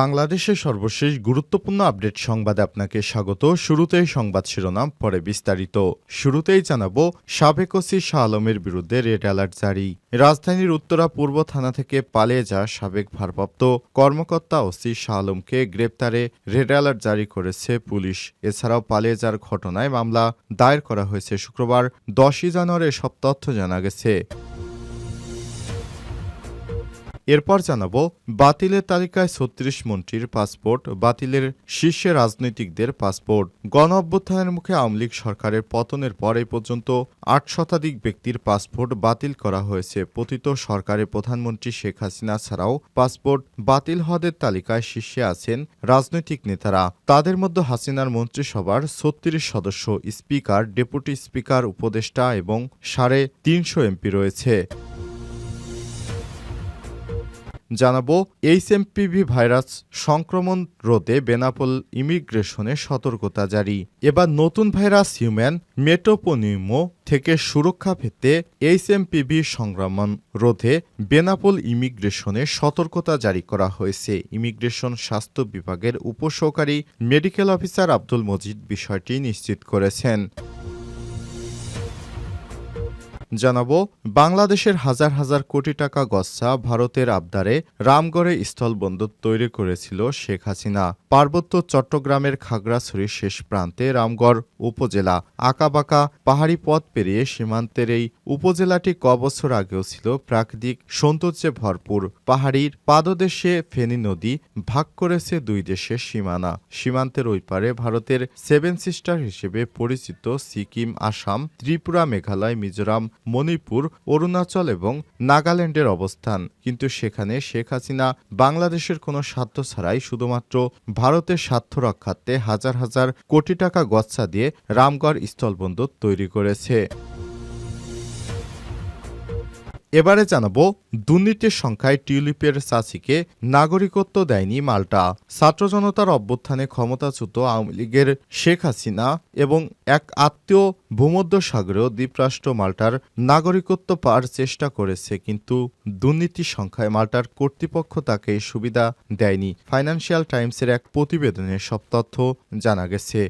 বাংলাদেশের সর্বশেষ গুরুত্বপূর্ণ আপডেট সংবাদে আপনাকে স্বাগত। শুরুতেই সংবাদ শিরোনাম, পরে বিস্তারিত। শুরুতেই জানাব, সাবেক ওসি শাহ আলমের বিরুদ্ধে রেড অ্যালার্ট জারি। রাজধানীর উত্তরা পূর্ব থানা থেকে পালিয়ে যাওয়া সাবেক ভারপ্রাপ্ত কর্মকর্তা ওসি শাহ আলমকে গ্রেপ্তারে রেড অ্যালার্ট জারি করেছে পুলিশ। এছাড়াও পালিয়ে যাওয়ার ঘটনায় মামলা দায়ের করা হয়েছে শুক্রবার, দশই জানুয়ারি সব তথ্য জানা গেছে। এরপর জানাব, বাতিলের তালিকায় ছত্রিশ মন্ত্রীর পাসপোর্ট, বাতিলের শীর্ষে রাজনৈতিকদের পাসপোর্ট। গণ অভ্যুত্থানের মুখে আওয়ামী লীগ সরকারের পতনের পর এই পর্যন্ত আট শতাধিক ব্যক্তির পাসপোর্ট বাতিল করা হয়েছে। পতিত সরকারের প্রধানমন্ত্রী শেখ হাসিনা ছাড়াও পাসপোর্ট বাতিল হদের তালিকায় শীর্ষে আছেন রাজনৈতিক নেতারা। তাদের মধ্যে হাসিনার মন্ত্রিসভার ছত্রিশ সদস্য, স্পিকার, ডেপুটি স্পিকার, উপদেষ্টা এবং সাড়ে তিনশো এমপি রয়েছে। জানাব, এইচএমপিভি ভাইরাস সংক্রমণ রোধে বেনাপোল ইমিগ্রেশনে সতর্কতা জারি। এবার নতুন ভাইরাস হিউম্যান মেটোপনিউমো থেকে সুরক্ষা পেতে এইচএমপিভি সংক্রমণ রোধে বেনাপোল ইমিগ্রেশনে সতর্কতা জারি করা হয়েছে। ইমিগ্রেশন স্বাস্থ্য বিভাগের উপসহকারী মেডিকেল অফিসার আব্দুল মজিদ বিষয়টি নিশ্চিত করেছেন। জানাব, বাংলাদেশের হাজার হাজার কোটি টাকা গচ্ছা ভারতের আবদারে রামগড়ে স্থলবন্দর তৈরি করেছিল শেখ হাসিনা। পার্বত্য চট্টগ্রামের খাগড়াছড়ির শেষ প্রান্তে রামগড় উপজেলা আঁকাবাঁকা পাহাড়ি পথ পেরিয়ে সীমান্তের এই উপজেলাটি ক বছর আগেও ছিল প্রাকৃতিক সৌন্দর্যে ভরপুর। পাহাড়ির পাদদেশে ফেনী নদী ভাগ করেছে দুই দেশের সীমানা। সীমান্তের ওই পারে ভারতের সেভেন সিস্টার হিসেবে পরিচিত সিকিম, আসাম, ত্রিপুরা, মেঘালয়, মিজোরাম মণিপুর, অরুণাচল এবং নাগাল্যান্ডের অবস্থান। কিন্তু সেখানে শেখ হাসিনা বাংলাদেশের কোনো স্বার্থ ছাড়াই শুধুমাত্র ভারতের স্বার্থ রক্ষার্থে হাজার হাজার কোটি টাকা গচ্ছা দিয়ে রামগড় স্থলবন্দর তৈরি করেছে। এবারে জানাব দুর্নীতির সংখ্যায় টিউলিপের চাষিকে নাগরিকত্ব দেয়নি মাল্টা। ছাত্র জনতার অভ্যুত্থানে ক্ষমতাচ্যুত আওয়ামী লীগের শেখ হাসিনা এবং এক আত্মীয় ভূমধ্য সাগরীয় দ্বীপরাষ্ট্র মাল্টার নাগরিকত্ব পাওয়ার চেষ্টা করেছে, কিন্তু দুর্নীতির সংখ্যায় মাল্টার কর্তৃপক্ষ তাকে সুবিধা দেয়নি। ফাইন্যান্সিয়াল টাইমসের এক প্রতিবেদনে সব তথ্য জানা গেছে।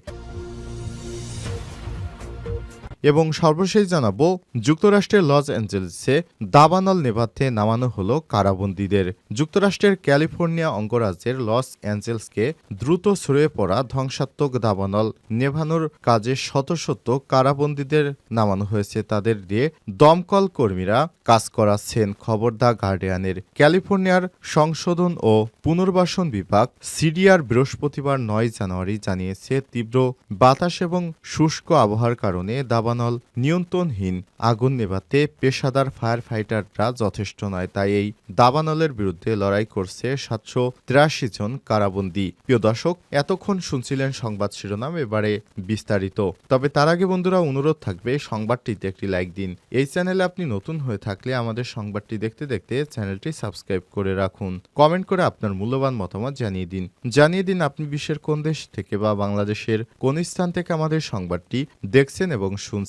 এবং সর্বশেষ জানাব, যুক্তরাষ্ট্রের লস অ্যাঞ্জেলেসে দাবানল নেভাতে নামানো হলো কারাবন্দীদের। যুক্তরাষ্ট্রের ক্যালিফোর্নিয়া অঙ্গরাজ্যের লস অ্যাঞ্জেলসকে দ্রুত ছড়িয়ে পড়া ধ্বংসাত্মক দাবানল নেভানোর কাজে শত শত কারাবন্দীদের নামানো হয়েছে। তাদের দিয়ে দমকল কর্মীরা কাজ করাচ্ছেন, খবর দা গার্ডিয়ানের। ক্যালিফোর্নিয়ার সংশোধন ও পুনর্বাসন বিভাগ সিডিআর বৃহস্পতিবার নয় জানুয়ারি জানিয়েছে, তীব্র বাতাস এবং শুষ্ক আবহাওয়ার কারণে দাবানল নিয়ন্ত্রণহীন, আগুন নেভাতে পেশাদার ফায়ার ফাইটাররা যথেষ্ট নয়, তাই এই দাবানলের বিরুদ্ধে লড়াই করছে সাতশো তিরাশি জন কারাবন্দি। প্রিয় দর্শক, এতক্ষণ শুনছিলেন সংবাদ শিরোনাম, এবারে বিস্তারিত। তবে তার আগে বন্ধুরা, অনুরোধ থাকবে, সংবাদটিতে একটি লাইক দিন। এই চ্যানেলে আপনি নতুন হয়ে থাকলে আমাদের সংবাদটি দেখতে দেখতে চ্যানেলটি সাবস্ক্রাইব করে রাখুন। কমেন্ট করে আপনার মূল্যবান মতামত জানিয়ে দিন। জানিয়ে দিন আপনি বিশ্বের কোন দেশ থেকে বা বাংলাদেশের কোন স্থান থেকে আমাদের সংবাদটি দেখছেন এবং শুনছেন।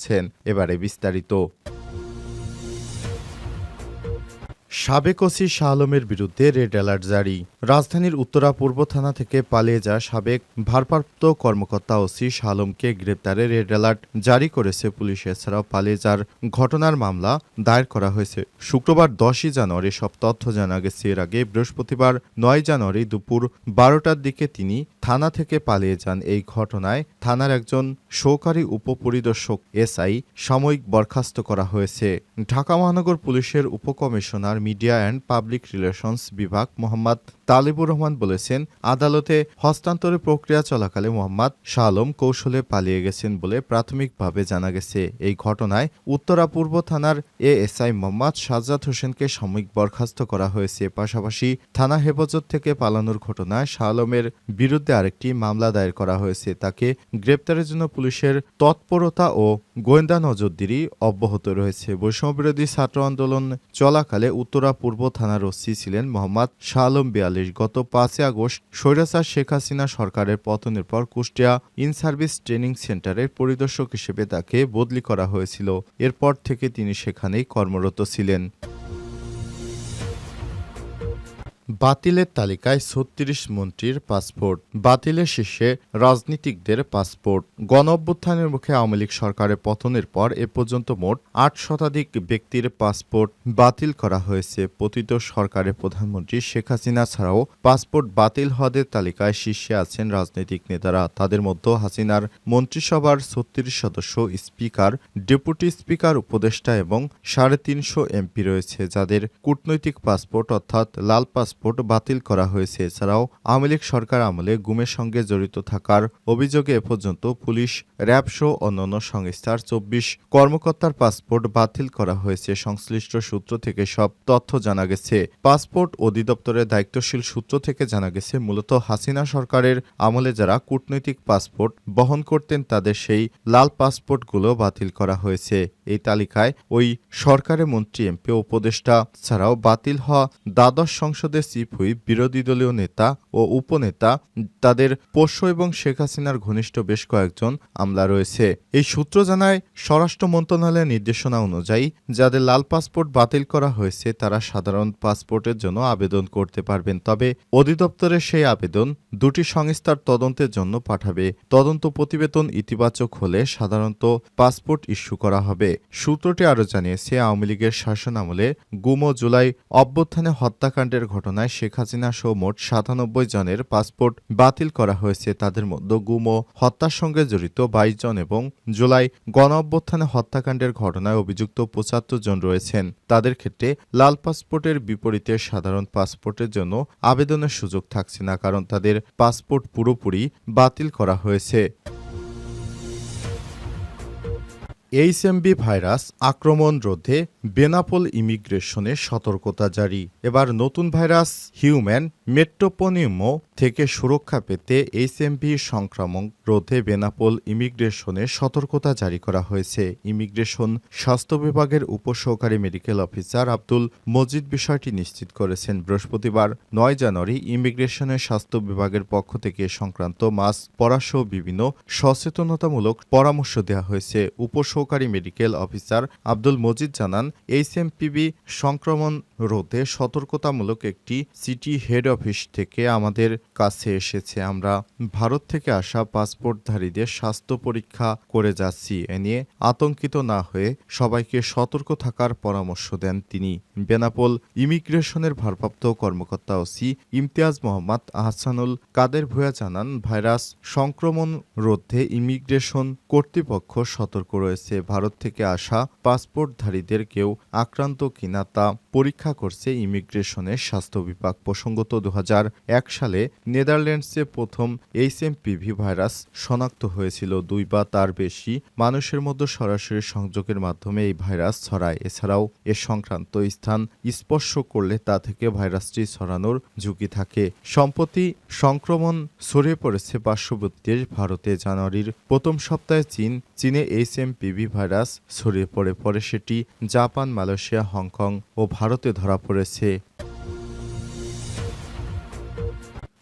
এবারে বিস্তারিত। সাবেক ওসি শাহ আলমের বিরুদ্ধে রেড অ্যালার্ট জারি। রাজধানীর উত্তরা পূর্ব থানা থেকে পালিয়ে যাওয়া সাবেক ভারপ্রাপ্ত কর্মকর্তা ওসি শাহ আলমকে গ্রেপ্তারে রেড অ্যালার্ট জারি করেছে পুলিশ। এছাড়াও পালিয়ে যাওয়ার ঘটনার মামলা দায়ের করা হয়েছে। শুক্রবার দশই জানুয়ারি সব তথ্য জানা গেছে। এর আগে বৃহস্পতিবার নয় জানুয়ারি দুপুর বারোটার দিকে তিনি থানা থেকে পালিয়ে যান। এই ঘটনায় থানার একজন সহকারী উপপরিদর্শক এসআই সাময়িক বরখাস্ত করা হয়েছে। ঢাকা মহানগর পুলিশের উপকমিশনার মিডিয়া অ্যান্ড পাবলিক রিলেশনস বিভাগ মোহাম্মদ তালিবুর রহমান বলেছেন, আদালতে হস্তান্তরের প্রক্রিয়া চলাকালে মোহাম্মদ শাহ আলম কৌশলে পালিয়ে গেছেন বলে প্রাথমিকভাবে জানা গেছে। এই ঘটনায় উত্তরা পূর্ব থানার এএসআই মোহাম্মদ সাজ্জাদ হোসেনকে সাময়িক বরখাস্ত করা হয়েছে। পাশাপাশি থানা হেফাজত থেকে পালানোর ঘটনায় শাহ আলমের বিরুদ্ধে আরেকটি মামলা দায়ের করা হয়েছে। তাকে গ্রেপ্তারের জন্য পুলিশের তৎপরতা ও গোয়েন্দা নজরদারি অব্যাহত রয়েছে। বৈষম্যবিরোধী ছাত্র আন্দোলন চলাকালে উত্তরা পূর্ব থানার ওসি ছিলেন মোহাম্মদ শাহ আলম বিয়াল্লিশ সালিশ গত পাঁচই আগস্ট স্বৈরাচার শেখ হাসিনা সরকারের পতনের পর কুষ্টিয়া ইন সার্ভিস ট্রেনিং সেন্টারের পরিদর্শক হিসেবে তাকে বদলি করা হয়েছিল। এরপর থেকে তিনি সেখানেই কর্মরত ছিলেন। বাতিলের তালিকায় ছত্রিশ মন্ত্রীর পাসপোর্ট, বাতিলের শীর্ষে রাজনীতিকদের পাসপোর্ট। গণ অভ্যুত্থানের মুখে আওয়ামী লীগ সরকারের পতনের পর এ পর্যন্ত মোট আট শতাধিক ব্যক্তির পাসপোর্ট বাতিল করা হয়েছে। পতিত সরকারের প্রধানমন্ত্রী শেখ হাসিনা ছাড়াও পাসপোর্ট বাতিল হওয়াদের তালিকায় শীর্ষে আছেন রাজনৈতিক নেতারা। তাদের মধ্যে হাসিনার মন্ত্রিসভার ছত্রিশ সদস্য স্পিকার, ডেপুটি স্পিকার, উপদেষ্টা এবং সাড়ে তিনশো এমপি রয়েছে, যাদের কূটনৈতিক পাসপোর্ট অর্থাৎ লাল পাসপোর্ট বাতিল করা হয়েছে। এছাড়াও, আওয়ামী লীগ সরকার আমলে গুমের সঙ্গে জড়িত থাকার অভিযোগে এ পর্যন্ত পুলিশ র্যাবসহ অন্যান্য সংস্থার চব্বিশ কর্মকর্তার পাসপোর্ট বাতিল করা হয়েছে। সংশ্লিষ্ট সূত্র থেকে সব তথ্য জানা গেছে। পাসপোর্ট অধিদপ্তরের দায়িত্বশীল সূত্র থেকে জানা গেছে, মূলত হাসিনা সরকারের আমলে যারা কূটনৈতিক পাসপোর্ট বহন করতেন, তাদের সেই লাল পাসপোর্টগুলো বাতিল করা হয়েছে। এই তালিকায় ওই সরকারের মন্ত্রী, এমপি উপদেষ্টা ছাড়াও বাতিল হওয়া দ্বাদশ সংসদের চিফ হুইপ বিরোধী দলীয় নেতা ও উপনেতা, তাদের পোষ্য এবং শেখ হাসিনার ঘনিষ্ঠ বেশ কয়েকজন আমলা রয়েছে। এই সূত্র জানায়, স্বরাষ্ট্র মন্ত্রণালয়ের নির্দেশনা অনুযায়ী যাদের লাল পাসপোর্ট বাতিল করা হয়েছে, তারা সাধারণ পাসপোর্টের জন্য আবেদন করতে পারবেন। তবে অধিদপ্তরের সেই আবেদন দুটি সংস্থার তদন্তের জন্য পাঠাবে। তদন্ত প্রতিবেদন ইতিবাচক হলে সাধারণত পাসপোর্ট ইস্যু করা হবে। সূত্রটি আরও জানিয়েছে, আওয়ামী লীগের শাসন আমলে গুম ও জুলাই অভ্যুত্থানে হত্যাকাণ্ডের ঘটনায় শেখ হাসিনা সহ মোট সাতানব্বই জনের পাসপোর্ট বাতিল করা হয়েছে। তাদের মধ্যে গুম ও হত্যার সঙ্গে জড়িত বাইশ জন এবং জুলাই গণ অভ্যুত্থানে হত্যাকাণ্ডের ঘটনায় অভিযুক্ত পঁচাত্তর জন রয়েছেন। তাদের ক্ষেত্রে লাল পাসপোর্টের বিপরীতে সাধারণ পাসপোর্টের জন্য আবেদনের সুযোগ থাকছে না, কারণ তাদের পাসপোর্ট পুরোপুরি বাতিল করা হয়েছে। এইচএমবি ভাইরাস আক্রমণ রোধে বেনাপোল ইমিগ্রেশনে সতর্কতা জারি। এবার নতুন ভাইরাস, হিউম্যান মেট্রোপনিউমো থেকে সুরক্ষা পেতে এইচএমভি সংক্রামক রোধে বেনাপোল ইমিগ্রেশনে সতর্কতা জারি করা হয়েছে। ইমিগ্রেশন স্বাস্থ্য বিভাগের উপসহকারী মেডিকেল অফিসার আব্দুল মজিদ বিষয়টি নিশ্চিত করেছেন। বৃহস্পতিবার নয় জানুয়ারি ইমিগ্রেশনের স্বাস্থ্য বিভাগের পক্ষ থেকে সংক্রান্ত মাস্ক পরাসহ বিভিন্ন সচেতনতামূলক পরামর্শ দেওয়া হয়েছে। উপসহকারী মেডিকেল অফিসার আব্দুল মজিদ জানান এইচএমপিবি সংক্রমণ রোধে সতর্কতামূলক একটি সিটি হেড অফিস থেকে আমাদের কাছে এসেছে। আমরা ভারত থেকে আসা পাসপোর্টধারীদের স্বাস্থ্য পরীক্ষা করে যাচ্ছি। এ নিয়ে আতঙ্কিত না হয়ে সবাইকে সতর্ক থাকার পরামর্শ দেন তিনি। বেনাপোল ইমিগ্রেশনের ভারপ্রাপ্ত কর্মকর্তা ওসি ইমতিয়াজ মোহাম্মদ আহসানুল কাদের ভূয়া জানান, ভাইরাস সংক্রমণ রোধে ইমিগ্রেশন কর্তৃপক্ষ সতর্ক রয়েছে। ভারত থেকে আসা পাসপোর্টধারীদের কেউ আক্রান্ত কিনা তা পরীক্ষা করছে ইমিগ্রেশনের স্বাস্থ্য বিভাগ। প্রসঙ্গত দু হাজার এক সালে নেদারল্যান্ডসে প্রথম এইচএমপিভি ভাইরাস শনাক্ত হয়েছিল। দুই বা তার বেশি মানুষের মধ্যে সরাসরি সংযোগের মাধ্যমে এই ভাইরাস ছড়ায়। এছাড়াও এ সংক্রান্ত স্থান স্পর্শ করলে তা থেকে ভাইরাসটি ছড়ানোর ঝুঁকি থাকে। সম্প্রতি সংক্রমণ ছড়িয়ে পড়েছে পার্শ্ববর্তী দেশ ভারতে। জানুয়ারির প্রথম সপ্তাহে চীন, চীনে এইচএমপিভি ভাইরাস ছড়িয়ে পড়ে। পরে সেটি জাপান মালয়েশিয়া হংকং ও ভারতে ধরা পড়েছে।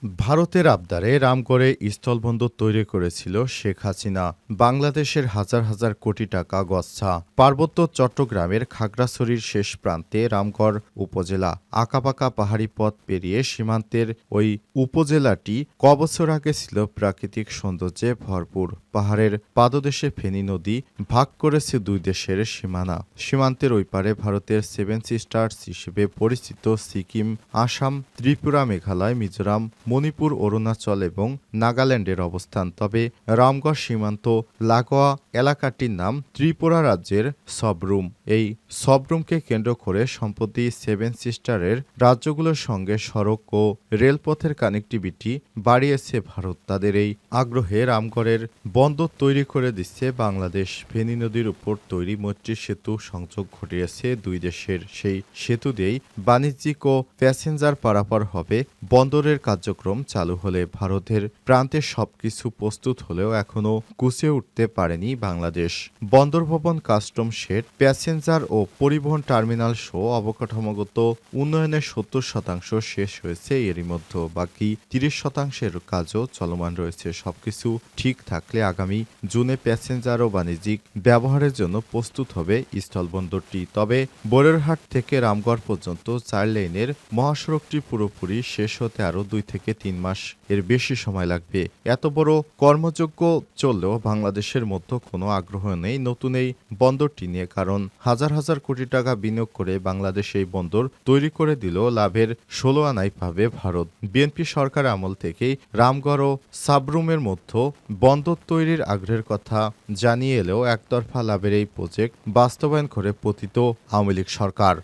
ভারতের আবদারে রামগড়ে স্থলবন্দর তৈরি করেছিল শেখ হাসিনা। বাংলাদেশের হাজার হাজার কোটি টাকা গচ্ছা। পার্বত্য চট্টগ্রামের খাগড়াছড়ির শেষ প্রান্তে রামগড় উপজেলা আঁকাপাকা পাহাড়ি পথ পেরিয়ে সীমান্তের ওই উপজেলাটি কবছর আগে ছিল প্রাকৃতিক সৌন্দর্যে ভরপুর। পাহাড়ের পাদদেশে ফেনী নদী ভাগ করেছে দুই দেশের সীমানা। সীমান্তের ওই পারে ভারতের সেভেন সিস্টার্স হিসেবে পরিচিত সিকিম, আসাম, ত্রিপুরা, মেঘালয়, মিজোরাম মণিপুর, অরুণাচল এবং নাগাল্যান্ডের অবস্থান। তবে রামগড় সীমান্ত লাগোয়া এলাকাটির নাম ত্রিপুরা রাজ্যের সবরুম। এই সবরুমকে কেন্দ্র করে সম্প্রতি সেভেন সিস্টারের রাজ্যগুলোর সঙ্গে সড়ক ও রেলপথের কানেক্টিভিটি বাড়িয়েছে ভারত। তাদের এই আগ্রহে রামগড়ের বন্দর তৈরি করে দিচ্ছে বাংলাদেশ। ফেনী নদীর উপর তৈরি মৈত্রী সেতু সংযোগ ঘটিয়েছে দুই দেশের। সেই সেতু দিয়েই বাণিজ্যিক ও প্যাসেঞ্জার পারাপার হবে বন্দরের কার্যক্রম। চালু হলে ভারতের প্রান্তে সবকিছু প্রস্তুত হলেও এখনও গুছিয়ে উঠতে পারেনি বাংলাদেশ। বন্দর ভবন কাস্টম শেড, প্যাসেঞ্জার ও পরিবহন টার্মিনাল সহ অবকাঠামোগত উন্নয়নের সত্তর শতাংশ শেষ হয়েছে এরই মধ্যে। বাকি তিরিশ শতাংশের কাজও চলমান রয়েছে। সবকিছু ঠিক থাকলে আগামী জুনে প্যাসেঞ্জার ও বাণিজ্যিক ব্যবহারের জন্য প্রস্তুত হবে স্থলবন্দরটি। তবে বোরেরহাট থেকে রামগড় পর্যন্ত চার লেনের মহাসড়কটি পুরোপুরি শেষ হতে আরও দুই থেকে তিন মাস এর বেশি সময় লাগবে। এত বড় কর্মযোগ্য চললেও বাংলাদেশের মধ্যে কোনো আগ্রহ নেই নতুন এই বন্দরটি নিয়ে, কারণ হাজার হাজার কোটি টাকা বিনিয়োগ করে বাংলাদেশ এই বন্দর তৈরি করে দিল লাভের ষোলো আনাই পাবে ভারত। বিএনপি সরকার আমল থেকেই রামগড় ও সাবরুমের মধ্যে বন্দর তৈরির আগ্রহের কথা জানিয়ে এলেও একতরফা লাভের এই প্রজেক্ট বাস্তবায়ন করে পতিত আওয়ামী লীগ সরকার।